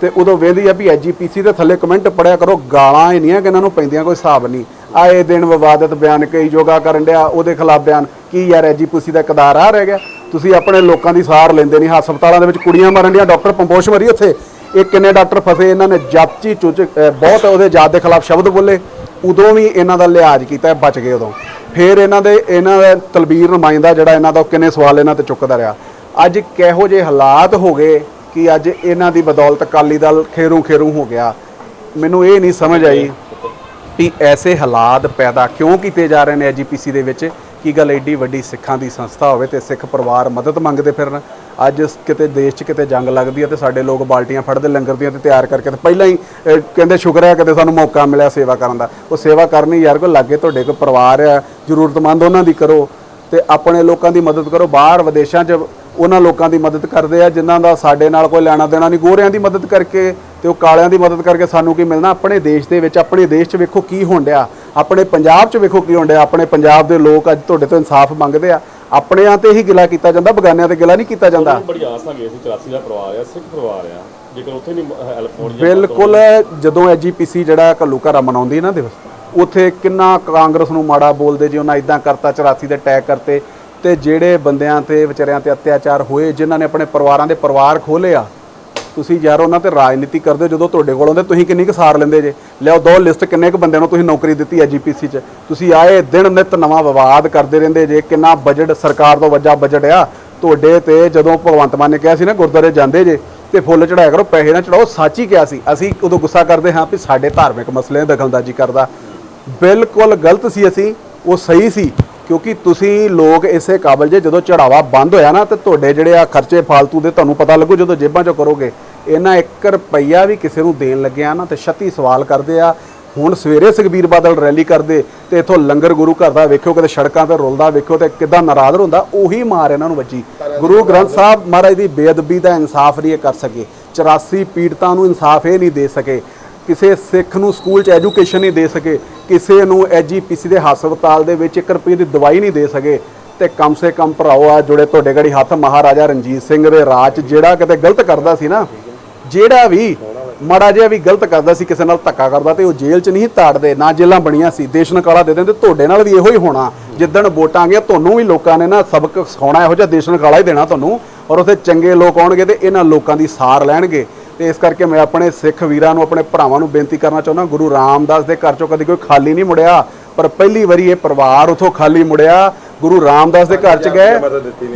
ਤੇ ਉਦੋਂ ਵੇਂਦੀ ਆ ਵੀ ਐਜੀਪੀਸੀ ਦੇ ਥੱਲੇ ਕਮੈਂਟ ਪੜਿਆ ਕਰੋ, ਗਾਲਾਂ ਹੀ ਨਹੀਂ ਆ ਕਿ ਇਹਨਾਂ ਨੂੰ ਪੈਂਦੀਆਂ, ਕੋਈ ਹਿਸਾਬ ਨਹੀਂ। ਆਏ ਦਿਨ ਵਿਵਾਦਤ ਬਿਆਨ ਕਈ ਯੋਗਾ ਕਰਨ ਡਿਆ, ਉਹਦੇ ਖਿਲਾਫ ਬਿਆਨ। ਕੀ ਯਾਰ ਐਜੀਪੀਸੀ ਦਾ ਕਦਾਰ ਆ ਰਹਿ ਗਿਆ? ਤੁਸੀਂ ਆਪਣੇ ਲੋਕਾਂ ਦੀ ਸਾਰ ਲੈਂਦੇ ਨਹੀਂ, ਹਸਪਤਾਲਾਂ ਦੇ ਵਿੱਚ ਕੁੜੀਆਂ ਮਰਨ ਡੀਆਂ ਡਾਕਟਰ ਪੰਪੋਸ਼ ਮਰੀ ਉੱਥੇ। ਇਹ ਕਿੰਨੇ ਡਾਕਟਰ ਫਸੇ, ਇਹਨਾਂ ਨੇ ਜਾਤੀ ਚੁੱਚ, ਅਹ, ਬਹੁਤ ਉਹਦੇ ਜਾਤ ਦੇ ਖਿਲਾਫ ਸ਼ਬਦ ਬੋਲੇ। ਉਦੋਂ ਵੀ ਇਹਨਾਂ ਦਾ ਲਿਹਾਜ਼ ਕੀਤਾ, ਬਚ ਗਏ ਉਦੋਂ। ਫਿਰ ਇਹਨਾਂ ਦੇ, ਇਹਨਾਂ ਦਾ ਤਲਬੀਰ ਨੁਮਾਇੰਦਾ ਜਿਹੜਾ ਇਹਨਾਂ ਦਾ ਕਿੰਨੇ ਸਵਾਲ ਇਹਨਾਂ ਤੇ ਚੁੱਕਦਾ ਰਿਹਾ। ਅੱਜ ਕਿਹੋ ਜਿਹੇ ਹਾਲਾਤ ਹੋ ਗਏ? ਕਿ ਅੱਜ ਇਹਨਾਂ ਦੀ ਬਦੌਲਤ ਅਕਾਲੀ ਦਲ ਖੇਰੂ ਖੇਰੂ ਹੋ ਗਿਆ। ਮੈਨੂੰ ਇਹ ਨਹੀਂ ਸਮਝ ਆਈ ਵੀ ਐਸੇ ਹਾਲਾਤ ਪੈਦਾ ਕਿਉਂ ਕੀਤੇ ਜਾ ਰਹੇ ਨੇ ਐਜੀਪੀਸੀ ਦੇ ਵਿੱਚ। ਕੀ ਗੱਲ ਐਡੀ ਵੱਡੀ ਸਿੱਖਾਂ ਦੀ ਸੰਸਥਾ ਹੋਵੇ ਤੇ ਸਿੱਖ ਪਰਿਵਾਰ ਮਦਦ ਮੰਗਦੇ ਫਿਰਨ। ਅੱਜ ਕਿਤੇ ਦੇਸ਼ 'ਚ ਕਿਤੇ ਜੰਗ ਲੱਗਦੀ ਹੈ ਤੇ ਸਾਡੇ ਲੋਕ ਬਾਲਟੀਆਂ ਫੜਦੇ ਲੰਗਰ ਦੀਆਂ ਤੇ ਤਿਆਰ ਕਰਕੇ ਤੇ ਪਹਿਲਾਂ ਹੀ ਕਹਿੰਦੇ ਸ਼ੁਕਰ ਹੈ ਕਿਤੇ ਸਾਨੂੰ ਮੌਕਾ ਮਿਲਿਆ ਸੇਵਾ ਕਰਨ ਦਾ। ਉਹ ਸੇਵਾ ਕਰਨੀ ਯਾਰ ਕੋਈ ਲਾਗੇ ਤੁਹਾਡੇ ਕੋਈ ਪਰਿਵਾਰ ਆ, ਜ਼ਰੂਰਤਮੰਦ ਉਹਨਾਂ ਦੀ ਕਰੋ ਤੇ ਆਪਣੇ ਲੋਕਾਂ ਦੀ ਮਦਦ ਕਰੋ। ਬਾਹਰ ਵਿਦੇਸ਼ਾਂ 'ਚ ਉਹਨਾਂ ਲੋਕਾਂ ਦੀ ਮਦਦ ਕਰਦੇ ਆ ਜਿਨ੍ਹਾਂ ਦਾ ਸਾਡੇ ਨਾਲ ਕੋਈ ਲੈਣਾ ਦੇਣਾ ਨਹੀਂ ਗੋਰਿਆਂ ਦੀ ਮਦਦ ਕਰਕੇ ਤੇ ਉਹ ਕਾਲਿਆਂ ਦੀ ਮਦਦ ਕਰਕੇ ਸਾਨੂੰ ਕੀ ਮਿਲਣਾ? ਆਪਣੇ ਦੇਸ਼ ਦੇ ਵਿੱਚ ਆਪਣੇ ਦੇਸ਼ 'ਚ ਵੇਖੋ ਕੀ ਹੋਣ ਡਿਆ। ਆਪਣੇ ਪੰਜਾਬ 'ਚ ਵੇਖੋ ਕੀ ਹੋਣ ਡਿਆ। ਆਪਣੇ ਪੰਜਾਬ ਦੇ ਲੋਕ ਅੱਜ ਤੁਹਾਡੇ ਤੋਂ ਇਨਸਾਫ ਮੰਗਦੇ ਆ। ਆਪਣਿਆਂ ਤੇ ਹੀ ਗਿਲਾ ਕੀਤਾ ਜਾਂਦਾ ਬਗਾਨਿਆਂ ਤੇ ਗਿਲਾ ਨਹੀਂ ਕੀਤਾ ਜਾਂਦਾ। ਬੜੀ ਆਸ ਆ ਗਈ ਸੀ 84 ਦਾ ਪਰਿਵਾਰ ਆ ਸਿੱਖ ਪਰਿਵਾਰ ਆ। ਜੇਕਰ ਉੱਥੇ ਨਹੀਂ ਹੈਲਪ ਹੋਣੀ ਬਿਲਕੁਲ ਜਦੋਂ ਐਜੀਪੀਸੀ ਜਿਹੜਾ ਘੱਲੂਘਾਰਾ ਮਨਾਉਂਦੀ ਨਾ ਦਿਵਸ ਉੱਥੇ ਕਿੰਨਾ ਕਾਂਗਰਸ ਨੂੰ ਮਾੜਾ ਬੋਲਦੇ ਜੀ ਉਹਨਾਂ ਇਦਾਂ ਕਰਤਾ 84 ਦੇ ਅਟੈਕ ਕਰਤੇ। ਤੇ ਜਿਹੜੇ ਬੰਦਿਆਂ ਤੇ, ਵਿਚਾਰਿਆਂ ਤੇ ਅਤਿਆਚਾਰ ਹੋਏ, ਜਿਨ੍ਹਾਂ ਨੇ ਆਪਣੇ ਪਰਿਵਾਰਾਂ ਦੇ ਪਰਿਵਾਰ ਖੋਲੇ ਆ, ਤੁਸੀਂ ਯਾਰ ਉਹਨਾਂ ਤੇ ਰਾਜਨੀਤੀ ਕਰਦੇ ਜਦੋਂ ਤੁਹਾਡੇ ਕੋਲ ਆਉਂਦੇ, ਤੁਸੀਂ ਕਿੰਨੀ ਕੁ ਸਾਰ ਲੈਂਦੇ ਜੇ? ਲਿਆਓ ਦੋ ਲਿਸਟ, ਕਿੰਨੇ ਕੁ ਬੰਦਿਆਂ ਨੂੰ ਤੁਸੀਂ ਨੌਕਰੀ ਦਿੱਤੀ ਹੈ ਜੀਪੀਸੀ 'ਚ। ਤੁਸੀਂ ਆਏ ਦਿਨ ਨਿਤ ਨਵਾਂ ਵਿਵਾਦ ਕਰਦੇ ਰਹਿੰਦੇ ਜੇ, ਕਿੰਨਾ ਬਜਟ ਸਰਕਾਰ ਤੋਂ ਵੱਜਾ ਬਜਟ ਆ। ਤੁਹਾਡੇ ਤੇ ਜਦੋਂ ਭਗਵੰਤ ਮਾਨ ਨੇ ਕਿਹਾ ਸੀ ਨਾ, ਗੁਰਦੁਆਰੇ ਜਾਂਦੇ ਜੇ, ਤੇ ਫੁੱਲ ਚੜਾਇਆ ਕਰੋ, ਪੈਸੇ ਨਾ ਚੜਾਓ ਸੱਚ ਹੀ ਕਿਹਾ ਸੀ। ਅਸੀਂ ਉਦੋਂ ਗੁੱਸਾ ਕਰਦੇ ਹਾਂ ਵੀ ਸਾਡੇ ਧਾਰਮਿਕ ਮਸਲੇ 'ਚ ਦਖਲਅੰਦਾਜ਼ੀ ਕਰਦਾ। ਬਿਲਕੁਲ ਗਲਤ ਸੀ ਅਸੀਂ, ਉਹ ਸਹੀ ਸੀ। ਕਿਉਂਕਿ ਤੁਸੀਂ ਲੋਕ ਇਸੇ ਕਾਬਲ ਜੇ ਜਦੋਂ ਚੜਾਵਾ ਬੰਦ ਹੋਇਆ ਨਾ, ਤੇ ਤੁਹਾਡੇ ਜਿਹੜੇ ਆ ਖਰਚੇ ਫਾਲਤੂ ਦੇ ਤੁਹਾਨੂੰ ਪਤਾ ਲੱਗੂ, ਜਦੋਂ ਜੇਬਾਂ 'ਚੋਂ ਕਰੋਗੇ ਇਹਨਾਂ 1 ਰੁਪਈਆ ਵੀ ਕਿਸੇ ਨੂੰ ਦੇਣ ਲੱਗਿਆ ਨਾ, ਤੇ 36 ਸਵਾਲ ਕਰਦੇ ਆ। ਹੁਣ ਸਵੇਰੇ ਸੁਖਬੀਰ ਬਾਦਲ ਰੈਲੀ ਕਰਦੇ, ਤੇ ਇਥੋਂ ਲੰਗਰ ਗੁਰੂ ਘਰ ਦਾ ਵੇਖਿਓ ਕਿਤੇ ਸੜਕਾਂ ਤੇ ਰੁਲਦਾ ਵੇਖਿਓ, ਤੇ ਕਿਦਾਂ ਨਾਰਾਜ਼ ਹੁੰਦਾ, ਉਹੀ ਮਾਰ ਇਹਨਾਂ ਨੂੰ ਵੱਜੀ। ਗੁਰੂ ਗ੍ਰੰਥ ਸਾਹਿਬ ਮਹਾਰਾਜ ਦੀ ਬੇਅਦਬੀ ਦਾ ਇਨਸਾਫ ਨਹੀਂ ਇਹ ਕਰ ਸਕੇ। 84 ਪੀੜਤਾਂ ਨੂੰ ਇਨਸਾਫ ਇਹ ਨਹੀਂ ਦੇ ਸਕੇ। ਕਿਸੇ ਸਿੱਖ ਨੂੰ ਸਕੂਲ 'ਚ ਐਜੂਕੇਸ਼ਨ ਨਹੀਂ ਦੇ ਸਕੇ, ਕਿਸੇ ਨੂੰ ਐਜੀਪੀਸੀ ਦੇ ਹਸਪਤਾਲ ਦੇ ਵਿੱਚ 1 ਰੁਪਏ ਦੀ ਦਵਾਈ ਨਹੀਂ ਦੇ ਸਕੇ, ਤੇ ਕਮ ਸੇ ਕਮ ਭਰਾਓ ਆ ਜੁੜੇ ਤੁਹਾਡੇ ਗੜੀ ਹੱਥ ਮਹਾਰਾਜਾ ਰਣਜੀਤ ਸਿੰਘ ਦੇ ਰਾਜ 'ਚ ਜਿਹੜਾ ਕਿਤੇ ਗਲਤ ਕਰਦਾ ਸੀ ਨਾ, ਜਿਹੜਾ ਵੀ ਮਾੜਾ ਜਿਹਾ ਵੀ ਗਲਤ ਕਰਦਾ ਸੀ ਕਿਸੇ ਨਾਲ ਧੱਕਾ ਕਰਦਾ ਤੇ ਉਹ ਜੇਲ੍ਹ 'ਚ ਨਹੀਂ ਤਾੜਦੇ, ਨਾ ਜੇਲ੍ਹਾਂ ਬਣੀਆਂ ਸੀ, ਦੇਸ਼ ਨਕਾਲਾ ਦੇ ਦਿੰਦੇ, ਤੁਹਾਡੇ ਨਾਲ ਵੀ ਇਹੋ ਹੀ ਹੋਣਾ। ਜਿੱਦਣ ਵੋਟਾਂ ਆ ਗਈਆਂ, ਤੁਹਾਨੂੰ ਵੀ ਲੋਕਾਂ ਨੇ ਨਾ ਸਬਕ ਸਿਖਾਉਣਾ, ਇਹੋ ਜਿਹਾ ਦੇਸ਼ ਨਕਾਲਾ ਹੀ ਦੇਣਾ ਤੁਹਾਨੂੰ, ਔਰ ਉੱਥੇ ਚੰਗੇ ਲੋਕ ਆਉਣਗੇ ਤੇ ਇਹਨਾਂ ਲੋਕਾਂ ਦੀ ਸਾਰ ਲੈਣਗੇ। ਤੇ ਇਸ ਕਰਕੇ ਮੈਂ ਆਪਣੇ ਸਿੱਖ ਵੀਰਾਂ ਨੂੰ ਆਪਣੇ ਭਰਾਵਾਂ ਨੂੰ ਬੇਨਤੀ ਕਰਨਾ ਚਾਹੁੰਦਾ ਗੁਰੂ ਰਾਮਦਾਸ ਦੇ ਘਰ ਚੋਂ ਕਦੀ ਕੋਈ ਖਾਲੀ ਨਹੀਂ ਮੁੜਿਆ ਪਰ ਪਹਿਲੀ ਵਾਰੀ ਇਹ ਪਰਿਵਾਰ ਉਥੋਂ ਖਾਲੀ ਮੁੜਿਆ ਗੁਰੂ ਰਾਮਦਾਸ ਦੇ ਘਰ ਚ ਗਏ।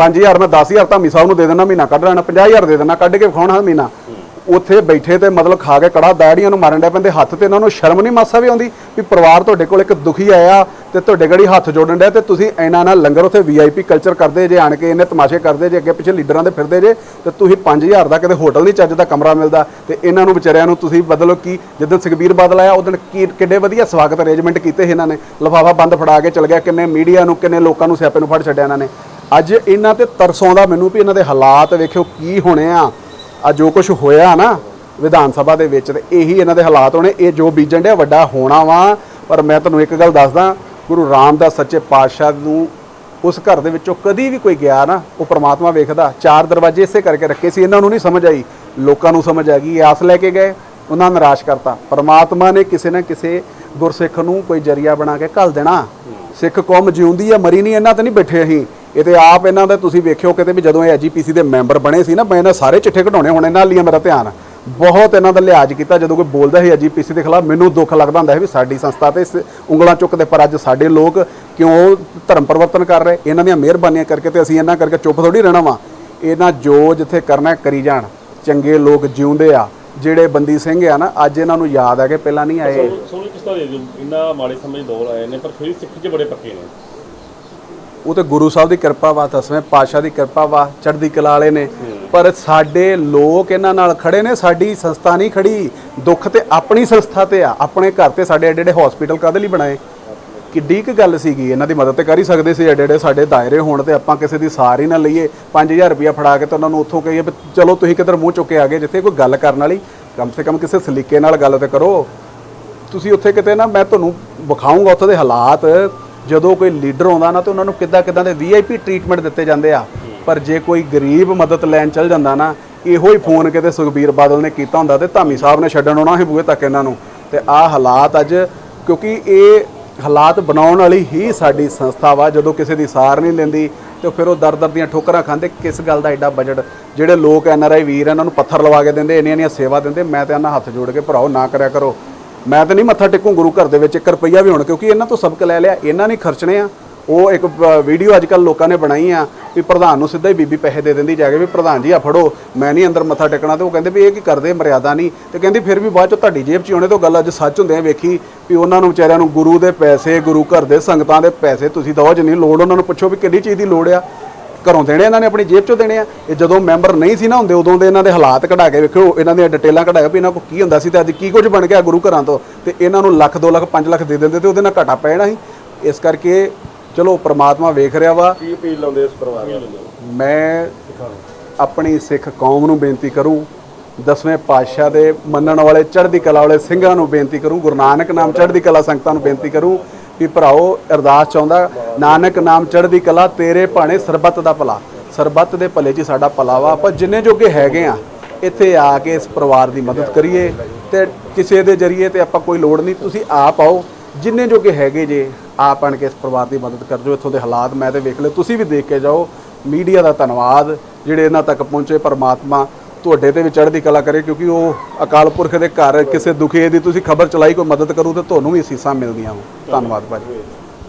5000 ਮੈਂ 10000 ਧਾਮੀ ਸਾਹਿਬ ਨੂੰ ਦੇ ਦੇਣਾ ਮਹੀਨਾ ਕੱਢ ਲੈਣਾ 50000 ਦੇ ਦੇਣਾ ਕੱਢ ਕੇ ਵਿਖਾਉਣਾ ਮਹੀਨਾ। ਉੱਥੇ ਬੈਠੇ ਤੇ ਮਤਲਬ ਖਾ ਕੇ ਕੜਾ ਦਾੜੀਆਂ ਨੂੰ ਮਾਰਨ ਡਿਆ ਪੈਂਦੇ, ਹੱਥ ਤੇ ਇਹਨਾਂ ਨੂੰ ਸ਼ਰਮ ਨਹੀਂ ਮਾਸਾ ਵੀ ਆਉਂਦੀ ਵੀ ਪਰਿਵਾਰ ਤੁਹਾਡੇ ਕੋਲ ਇੱਕ ਦੁਖੀ ਆਇਆ ਤੇ ਤੁਹਾਡੇ ਗੜੀ ਹੱਥ ਜੋੜਨ ਡਿਆ ਤੇ ਤੁਸੀਂ ਇਹਨਾਂ ਨਾਲ ਲੰਗਰ ਉੱਥੇ ਵੀਆਈਪੀ ਕਲਚਰ ਕਰਦੇ ਜੇ, ਆਣ ਕੇ ਇਹਨੇ ਤਮਾਸ਼ੇ ਕਰਦੇ ਜੇ, ਅੱਗੇ ਪਿੱਛੇ ਲੀਡਰਾਂ ਦੇ ਫਿਰਦੇ ਜੇ, ਤੇ ਤੁਸੀਂ 5000 ਦਾ ਕਿਤੇ ਹੋਟਲ ਨਹੀਂ ਚੱਜ ਦਾ ਕਮਰਾ ਮਿਲਦਾ ਤੇ ਇਹਨਾਂ ਨੂੰ ਵਿਚਾਰਿਆਂ ਨੂੰ ਤੁਸੀਂ ਬਦਲੋ ਕੀ? ਜਦੋਂ ਸੁਖਬੀਰ ਬਾਦਲ ਆਇਆ ਉਦੋਂ ਕੀ ਕਿੱਡੇ ਵਧੀਆ ਸਵਾਗਤ ਅਰੇਂਜਮੈਂਟ ਕੀਤੇ ਇਹਨਾਂ ਨੇ, ਲਫਾਫਾ ਬੰਦ ਫੜਾ ਕੇ ਚਲ ਗਿਆ, ਕਿੰਨੇ ਮੀਡੀਆ ਨੂੰ, ਕਿੰਨੇ ਲੋਕਾਂ ਨੂੰ ਸਿਆਪੇ ਨੂੰ ਫੜ ਛੱਡਿਆ ਇਹਨਾਂ ਨੇ। ਅੱਜ ਇਹਨਾਂ ਤੇ ਤਰਸ ਆਉਂਦਾ ਮੈਨੂੰ ਵੀ ਇਹਨਾਂ ਦੇ ਹਾਲਾਤ ਵੇਖਿਓ ਕੀ ਹੋਣੇ ਆ। ਆ ਜੋ ਕੁਝ ਹੋਇਆ ਨਾ ਵਿਧਾਨ ਸਭਾ ਦੇ ਵਿੱਚ ਤੇ ਇਹੀ ਇਹਨਾਂ ਦੇ ਹਾਲਾਤ ਹੋਣੇ, ਇਹ ਜੋ ਬੀਜਣ ਡਿਆ ਵੱਡਾ ਹੋਣਾ ਵਾ। ਪਰ ਮੈਂ ਤੁਹਾਨੂੰ ਇੱਕ ਗੱਲ ਦੱਸਦਾ, ਗੁਰੂ ਰਾਮਦਾਸ ਸੱਚੇ ਪਾਤਸ਼ਾਹ ਨੂੰ ਉਸ ਘਰ ਦੇ ਵਿੱਚੋਂ ਕਦੀ ਵੀ ਕੋਈ ਗਿਆ ਨਾ, ਉਹ ਪ੍ਰਮਾਤਮਾ ਵੇਖਦਾ। ਚਾਰ ਦਰਵਾਜ਼ੇ ਇਸੇ ਕਰਕੇ ਰੱਖੇ ਸੀ, ਇਹਨਾਂ ਨੂੰ ਨਹੀਂ ਸਮਝ ਆਈ। ਲੋਕਾਂ ਨੂੰ ਸਮਝ ਆ ਗਈ ਆਸ ਲੈ ਕੇ ਗਏ, ਉਹਨਾਂ ਨੂੰ ਨਿਰਾਸ਼ ਕਰਤਾ। ਪ੍ਰਮਾਤਮਾ ਨੇ ਕਿਸੇ ਨਾ ਕਿਸੇ ਗੁਰਸਿੱਖ ਨੂੰ ਕੋਈ ਜਰੀਆ ਬਣਾ ਕੇ ਘੱਲ ਦੇਣਾ। ਸਿੱਖ ਕੌਮ ਜਿਉਂਦੀ ਆ, ਮਰੀ ਨਹੀਂ, ਇਹਨਾਂ ਤੇ ਨਹੀਂ ਬੈਠੇ ਅਸੀਂ। ਇਹ ਤੇ ਆਪ ਇਹਨਾਂ ਦਾ ਤੁਸੀਂ ਵੇਖਿਓ ਕਿਤੇ ਵੀ ਜਦੋਂ ਇਹ ਐਜੀਪੀਸੀ ਦੇ ਮੈਂਬਰ ਬਣੇ ਸੀ ਨਾ, ਮੈਂ ਇਹਨਾਂ ਸਾਰੇ ਚਿੱਠੇ ਘਟਾਉਣੇ ਹੁਣ ਇਹਨਾਂ ਲਈ ਮੇਰਾ ਧਿਆਨ। ਬਹੁਤ ਇਹਨਾਂ ਦਾ ਲਿਹਾਜ਼ ਕੀਤਾ, ਜਦੋਂ ਕੋਈ ਬੋਲਦਾ ਸੀ ਐਜੀਪੀਸੀ ਦੇ ਖਿਲਾਫ, ਮੈਨੂੰ ਦੁੱਖ ਲੱਗਦਾ ਹੁੰਦਾ ਹੈ ਵੀ ਸਾਡੀ ਸੰਸਥਾ ਤੇ ਇਸ ਉਂਗਲਾਂ ਚੁੱਕਦੇ, ਪਰ ਅੱਜ ਸਾਡੇ ਲੋਕ ਕਿਉਂ ਧਰਮ ਪਰਿਵਰਤਨ ਕਰ ਰਹੇ? ਇਹਨਾਂ ਦੀਆਂ ਮਿਹਰਬਾਨੀਆਂ ਕਰਕੇ ਤੇ ਅਸੀਂ ਇਹਨਾਂ ਕਰਕੇ ਚੁੱਪ ਥੋੜੀ ਰਹਿਣਾ ਵਾ। ਇਹਨਾਂ ਜੋ ਜਿੱਥੇ ਕਰਨਾ ਕਰੀ ਜਾਣ। ਚੰਗੇ ਲੋਕ ਜਿਉਂਦੇ ਆ। ਜਿਹੜੇ ਬੰਦੀ ਸਿੰਘ ਆ ਨਾ, ਅੱਜ ਇਹਨਾਂ ਨੂੰ ਯਾਦ ਆ ਕਿ ਪਹਿਲਾਂ ਨਹੀਂ ਆਏ। ਸੋਨੂੰ ਸੋਨੂੰ ਦੇ ਦਿਓ ਇੰਨਾ ਮਾੜੇ ਸਮੇਂ ਦੌਰ ਆਏ ਨੇ, ਪਰ ਫਿਰ ਸਿੱਖ 'ਚ ਬੜੇ ਪੱਕੇ ਨੇ। ਉਹ ਤੇ ਗੁਰੂ ਸਾਹਿਬ ਦੀ ਕਿਰਪਾ ਵਾ ਦਸਵੇਂ ਪਾਤਸ਼ਾਹ ਦੀ ਕਿਰਪਾ ਵਾ ਚੜ੍ਹਦੀ ਕਲਾ ਵਾਲੇ ਨੇ। ਪਰ ਸਾਡੇ ਲੋਕ ਇਹਨਾਂ ਨਾਲ ਖੜੇ ਨੇ, ਸਾਡੀ ਸੰਸਥਾ ਨਹੀਂ ਖੜੀ। ਦੁੱਖ ਤੇ ਆਪਣੀ ਸੰਸਥਾ ਤੇ ਆ। ਆਪਣੇ ਘਰ ਤੇ ਸਾਡੇ ਐਡੇ ਐਡੇ ਹਸਪੀਟਲ ਕਾਹਦੇ ਲਈ ਬਣਾਏ? ਕਿੱਡੀ ਕੁ ਗੱਲ ਸੀਗੀ, ਇਹਨਾਂ ਦੀ ਮਦਦ ਤੇ ਕਰ ਹੀ ਸਕਦੇ ਸੀ ਐਡੇ ਐਡੇ ਸਾਡੇ ਦਾਇਰੇ ਹੋਣ ਤੇ ਆਪਾਂ ਕਿਸੇ ਦੀ ਸਾਰ ਹੀ ਨਾ ਲਈਏ। 5000 ਰੁਪਇਆ ਫੜਾ ਕੇ ਤਾਂ ਉਹਨਾਂ ਨੂੰ ਉੱਥੋਂ ਕਹੀਏ ਵੀ ਚਲੋ ਤੁਸੀਂ ਕਿੱਧਰ ਮੂੰਹ ਚੁੱਕ ਕੇ ਆ ਗਏ, ਜਿੱਥੇ ਕੋਈ ਗੱਲ ਕਰਨ ਵਾਲੀ, ਕਮ ਸੇ ਕਮ ਕਿਸੇ ਸਲੀਕੇ ਨਾਲ ਗੱਲ ਤੇ ਕਰੋ। ਤੁਸੀਂ ਉੱਥੇ ਕਿਤੇ ਨਾ, ਮੈਂ ਤੁਹਾਨੂੰ ਵਿਖਾਊਂਗਾ ਉੱਥੇ ਦੇ ਹਾਲਾਤ। ਜਦੋਂ ਕੋਈ ਲੀਡਰ ਆਉਂਦਾ ਨਾ ਤੇ ਉਹਨਾਂ ਨੂੰ ਕਿੱਦਾਂ ਕਿੱਦਾਂ ਦੇ ਵੀਆਈਪੀ ਟ੍ਰੀਟਮੈਂਟ ਦਿੱਤੇ ਜਾਂਦੇ ਆ। ਪਰ ਜੇ ਕੋਈ ਗਰੀਬ ਮਦਦ ਲੈਣ ਚੱਲ ਜਾਂਦਾ ਨਾ, ਇਹੋ ਹੀ ਫੋਨ ਕਿਤੇ ਸੁਖਬੀਰ ਬਾਦਲ ਨੇ ਕੀਤਾ ਹੁੰਦਾ ਤੇ ਧਾਮੀ ਸਾਹਿਬ ਨੇ ਛੱਡਣ ਆਉਣਾ ਸੀ ਬੂਹੇ ਤੱਕ ਇਹਨਾਂ ਨੂੰ। ਤੇ ਆਹ ਹਾਲਾਤ ਅੱਜ, ਕਿਉਂਕਿ ਇਹ ਹਾਲਾਤ ਬਣਾਉਣ ਵਾਲੀ ਹੀ ਸਾਡੀ ਸੰਸਥਾ ਵਾ, ਜਦੋਂ ਕਿਸੇ ਦੀ ਸਾਰ ਨਹੀਂ ਲੈਂਦੀ ਤੇ ਫਿਰ ਉਹ ਦਰ ਦਰ ਦੀਆਂ ਠੋਕਰਾਂ ਖਾਂਦੇ, ਕਿਸ ਗੱਲ ਦਾ ਐਡਾ ਬਜਟ ਜਿਹੜੇ ਲੋਕ ਐਨਆਰਆਈ ਵੀਰ ਇਹਨਾਂ ਨੂੰ ਪੱਥਰ ਲਵਾ ਕੇ ਦਿੰਦੇ ਇੰਨੀਆਂ ਇੰਨੀਆਂ ਸੇਵਾ ਦਿੰਦੇ, ਮੈਂ ਤੇ ਇਹਨਾਂ ਹੱਥ ਜੋੜ ਕੇ ਭਰਾਓ ਨਾ ਕਰਿਆ ਕਰੋ। ਮੈਂ ਤਾਂ ਨਹੀਂ ਮੱਥਾ ਟੇਕੂ ਗੁਰੂ ਘਰ ਦੇ ਵਿੱਚ 1 ਰੁਪਈਆ ਵੀ ਹੁਣ, ਕਿਉਂਕਿ ਇਹਨਾਂ ਤੋਂ ਸਬਕ ਲੈ ਲਿਆ, ਇਹਨਾਂ ਨੇ ਖਰਚਣੇ ਆ। ਉਹ ਇੱਕ ਵੀਡੀਓ ਅੱਜ ਕੱਲ ਲੋਕਾਂ ਨੇ ਬਣਾਈ ਆ ਵੀ ਪ੍ਰਧਾਨ ਨੂੰ ਸਿੱਧਾ ਹੀ ਬੀਬੀ ਪੈਸੇ ਦੇ ਦਿੰਦੀ ਜਾ ਕੇ ਵੀ, ਪ੍ਰਧਾਨ ਜੀ, ਆ ਫੜੋ, ਮੈਂ ਨਹੀਂ ਅੰਦਰ ਮੱਥਾ ਟੇਕਣਾ। ਤੇ ਉਹ ਕਹਿੰਦੇ ਵੀ ਇਹ ਕੀ ਕਰਦੇ, ਮਰਿਆਦਾ ਨਹੀਂ। ਤੇ ਕਹਿੰਦੀ ਫਿਰ ਵੀ ਬਾਅਦ ਚ ਤੁਹਾਡੀ ਜੇਬ 'ਚ ਹੀ ਆਉਣੇ ਤੋਂ ਗੱਲ ਅੱਜ ਸੱਚ ਹੁੰਦੇ ਆ, ਵੇਖੀ ਵੀ ਉਹਨਾਂ ਨੂੰ ਵਿਚਾਰਿਆਂ ਨੂੰ ਗੁਰੂ ਦੇ ਪੈਸੇ, ਗੁਰੂ ਘਰ ਦੇ ਸੰਗਤਾਂ ਦੇ ਪੈਸੇ ਤੁਸੀਂ ਦੋ ਜਿੰਨੀ ਲੋੜ ਉਹਨਾਂ ਨੂੰ ਪੁੱਛੋ ਵੀ ਕਿੰਨੀ ਚੀਜ਼ ਦੀ ਲੋੜ ਆ। ਘਰੋਂ ਦੇਣੇ ਇਹਨਾਂ ਨੇ ਆਪਣੀ ਜੇਬ ਚੋਂ ਦੇਣੇ ਆ। ਇਹ ਜਦੋਂ ਮੈਂਬਰ ਨਹੀਂ ਸੀ ਨਾ ਹੁੰਦੇ ਉਦੋਂ ਦੇ ਇਹਨਾਂ ਦੇ ਹਾਲਾਤ ਕਢਾ ਕੇ ਵੇਖੋ ਇਹਨਾਂ ਦੀਆਂ ਡਿਟੇਲਾਂ ਕਢਾਇਆ ਵੀ ਇਹਨਾਂ ਕੋਲ ਕੀ ਹੁੰਦਾ ਸੀ ਤੇ ਅੱਜ ਕੀ ਕੁਝ ਬਣ ਗਿਆ ਗੁਰੂ ਘਰਾਂ ਤੋਂ। ਤੇ ਇਹਨਾਂ ਨੂੰ ਲੱਖ 2 ਲੱਖ 5 ਲੱਖ ਦੇ ਦਿੰਦੇ ਤੇ ਉਹਦੇ ਨਾਲ ਘਾਟਾ ਪੈ ਜਾਣਾ ਸੀ। ਇਸ ਕਰਕੇ ਚਲੋ ਪ੍ਰਮਾਤਮਾ ਵੇਖ ਰਿਹਾ ਵਾ। ਕੀ ਅਪੀਲ ਲਾਉਂਦੇ ਇਸ ਪਰਿਵਾਰ ਨੂੰ? ਮੈਂ ਆਪਣੀ ਸਿੱਖ ਕੌਮ ਨੂੰ ਬੇਨਤੀ ਕਰੂੰ ਦਸਵੇਂ ਪਾਤਸ਼ਾਹ ਦੇ ਮੰਨਣ ਵਾਲੇ ਚੜ੍ਹਦੀ ਕਲਾ ਵਾਲੇ ਸਿੰਘਾਂ ਨੂੰ ਬੇਨਤੀ ਕਰੂੰ ਗੁਰੂ ਨਾਨਕ ਨਾਮ ਚੜ੍ਹਦੀ ਕਲਾ ਸੰਗਤਾਂ ਨੂੰ ਬੇਨਤੀ ਕਰੂੰ ਵੀ ਭਰਾਓ, ਅਰਦਾਸ ਚਾਹੁੰਦਾ, ਨਾਨਕ ਨਾਮ ਚੜ੍ਹਦੀ ਕਲਾ, ਤੇਰੇ ਭਾਣੇ ਸਰਬੱਤ ਦਾ ਭਲਾ। ਸਰਬੱਤ ਦੇ ਭਲੇ 'ਚ ਹੀ ਸਾਡਾ ਭਲਾ ਵਾ। ਆਪਾਂ ਜਿੰਨੇ ਜੋਗੇ ਹੈਗੇ ਆ, ਇੱਥੇ ਆ ਕੇ ਇਸ ਪਰਿਵਾਰ ਦੀ ਮਦਦ ਕਰੀਏ ਤੇ ਕਿਸੇ ਦੇ ਜਰੀਏ ਤੇ ਆਪਾਂ ਕੋਈ ਲੋੜ ਨਹੀਂ। ਤੁਸੀਂ ਆਪ ਆਓ। ਜਿੰਨੇ ਜੋਗੇ ਹੈਗੇ ਜੇ, ਆਪ ਆਣ ਕੇ ਇਸ ਪਰਿਵਾਰ ਦੀ ਮਦਦ ਕਰ ਜੋ ਇੱਥੋਂ ਦੇ ਹਾਲਾਤ ਮੈਂ ਤੇ ਵੇਖ ਲਏ। ਤੁਸੀਂ ਵੀ ਦੇਖ ਕੇ ਜਾਓ। ਮੀਡੀਆ ਦਾ ਧੰਨਵਾਦ। ਜਿਹੜੇ ਇਹਨਾਂ ਤੱਕ ਪਹੁੰਚੇ ਪਰਮਾਤਮਾ ਤੁਹਾਡੇ ਤੇ ਵੀ ਚੜ੍ਹਦੀ ਕਲਾ ਕਰੇ, ਕਿਉਂਕਿ ਉਹ ਅਕਾਲ ਪੁਰਖ ਦੇ ਘਰ, ਕਿਸੇ ਦੁਖੀ ਦੀ ਤੁਸੀਂ ਖਬਰ ਚਲਾਈ, ਕੋਈ ਮਦਦ ਕਰੂ ਤੇ ਤੁਹਾਨੂੰ ਵੀ ਅਸੀਸਾਂ ਮਿਲਦੀਆਂ ਵਾ। ਧੰਨਵਾਦ ਭਾਜੀ।